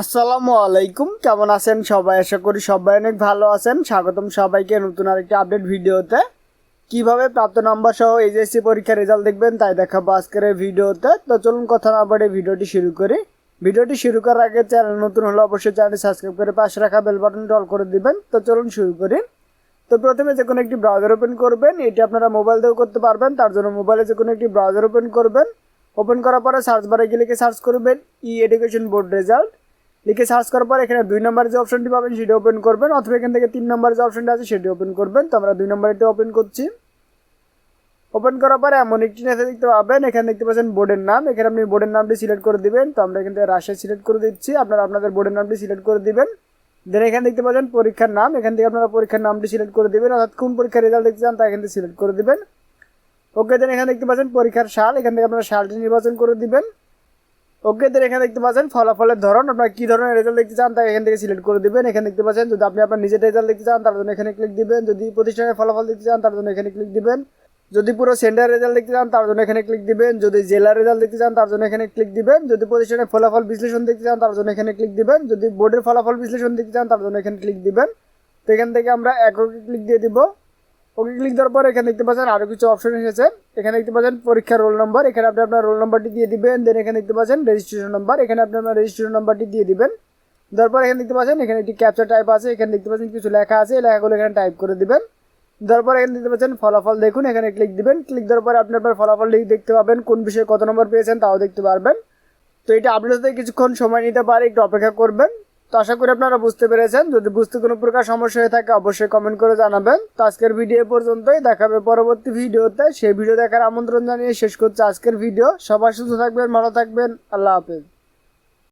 আসসালামু আলাইকুম। কেমন আছেন সবাই? আশা করি সবাই অনেক ভালো আছেন। স্বাগতম সবাইকে নতুন আরেকটি আপডেট ভিডিওতে। কীভাবে প্রাপ্ত নাম্বার সহ এইচএসসি পরীক্ষার রেজাল্ট দেখবেন তাই দেখাবো আজকের এই ভিডিওতে। তো চলুন কথা না বাড়ে ভিডিওটি শুরু করি। ভিডিওটি শুরু করার আগে চ্যানেল নতুন হলে অবশ্যই চ্যানেলটি সাবস্ক্রাইব করে পাশে রাখা বেল বাটনটি অল করে দিবেন। তো চলুন শুরু করি। তো প্রথমে যে কোনো একটি ব্রাউজার ওপেন করবেন। এটি আপনারা মোবাইল দিয়েও করতে পারবেন। তার জন্য মোবাইলে যে কোনো একটি ব্রাউজার ওপেন করবেন। ওপেন করার পরে সার্চ বারে গিয়ে লিখে সার্চ করবেন ই এডুকেশন বোর্ড রেজাল্ট লিখে সার্চ করার পর এখানে দুই নম্বরের যে অপশনটি পাবেন সেটি ওপেন করবেন অথবা এখান থেকে তিন নম্বরের যে অপশনটা আছে সেটি ওপেন করবেন। তো আমরা দুই নম্বরটি ওপেন করছি। ওপেন করার পরে এমন একটি নেতা দেখতে পাবেন। এখানে দেখতে পাচ্ছেন বোর্ডের নাম। এখানে আপনি বোর্ডের নামটি সিলেক্ট করে দিবেন। তো আমরা এখান থেকে রাজশাহী সিলেক্ট করে দিচ্ছি। আপনারা আপনাদের বোর্ডের নামটি সিলেক্ট করে দিবেন। দেন এখানে দেখতে পাচ্ছেন পরীক্ষার নাম। এখান থেকে আপনারা পরীক্ষার নামটি সিলেক্ট করে দিবেন। অর্থাৎ কোন পরীক্ষার রেজাল্ট দেখতে চান তা এখান থেকে সিলেক্ট করে দিবেন। ওকে দেন এখানে দেখতে পাচ্ছেন পরীক্ষার সাল। এখান থেকে আপনারা সালটি নির্বাচন করে দিবেন। ওকে দেন এখানে দেখতে পাচ্ছেন ফলাফলের ধরন, আপনারা কী ধরনের রেজাল্ট দেখতে চান তা এখান থেকে সিলেক্ট করে দিবেন। এখানে দেখতে পাচ্ছেন যদি আপনি আপনার নিজের রেজাল্ট দেখতে চান, তার জন্য এখানে ক্লিক দিবেন। যদি প্রতিষ্ঠানের ফলাফল দেখতে চান, তার জন্য এখানে ক্লিক দিবেন। যদি পুরো সেন্টার রেজাল্ট দেখতে চান, তার জন্য এখানে ক্লিক দিবেন। যদি জেলার রেজাল্ট দেখতে চান, তার জন্য এখানে ক্লিক দিবেন। যদি প্রতিষ্ঠানের ফলাফল বিশ্লেষণ দেখতে চান, তার জন্য এখানে ক্লিক দিবেন। যদি বোর্ডের ফলাফল বিশ্লেষণ দেখতে চান, তার জন্য এখানে ক্লিক দিবেন। তো এখান থেকে আমরা এককে ক্লিক দিয়ে দিব। ওকে ক্লিক দেওয়ার পর এখানে দেখতে পাচ্ছেন আরও কিছু অপশন এসেছে। এখানে দেখতে পাচ্ছেন পরীক্ষার রোল নম্বর এখানে আপনি আপনার রোল নম্বরটি দিয়ে দিবেন দেন এখানে দেখতে পাচ্ছেন রেজিস্ট্রেশন নাম্বার এখানে আপনি আপনার রেজিস্ট্রেশন নাম্বারটি দিয়ে দিবেন। দেওয়ার পর এখানে দেখতে পাচ্ছেন এখানে একটি ক্যাপচার টাইপ আছে, এখানে দেখতে পাচ্ছেন কিছু লেখা আছে লেখাগুলো এখানে টাইপ করে দিবেন। দেওয়ার পর এখানে দেখতে পাচ্ছেন ফলাফল দেখুন, এখানে ক্লিক দিবেন। ক্লিক দেওয়ার পর আপনি আপনার ফলাফল দেখতে পাবেন, কোন বিষয়ে কত নম্বর পেয়েছেন তাও দেখতে পারবেন। তো এটা আপলোড হতে কিছুক্ষণ সময় নিতে পারে, একটু অপেক্ষা করবেন। তো আশা করি আপনারা বুঝতে পেরেছেন। যদি বুঝতে কোনো প্রকার সমস্যা হয়ে থাকে, অবশ্যই কমেন্ট করে জানাবেন। তো আজকের ভিডিও পর্যন্তই। দেখাবে পরবর্তী ভিডিওতে সেই ভিডিও দেখার আমন্ত্রণ জানিয়ে শেষ করছে আজকের ভিডিও সবাই সুস্থ থাকবেন, ভালো থাকবেন। আল্লাহ হাফেজ।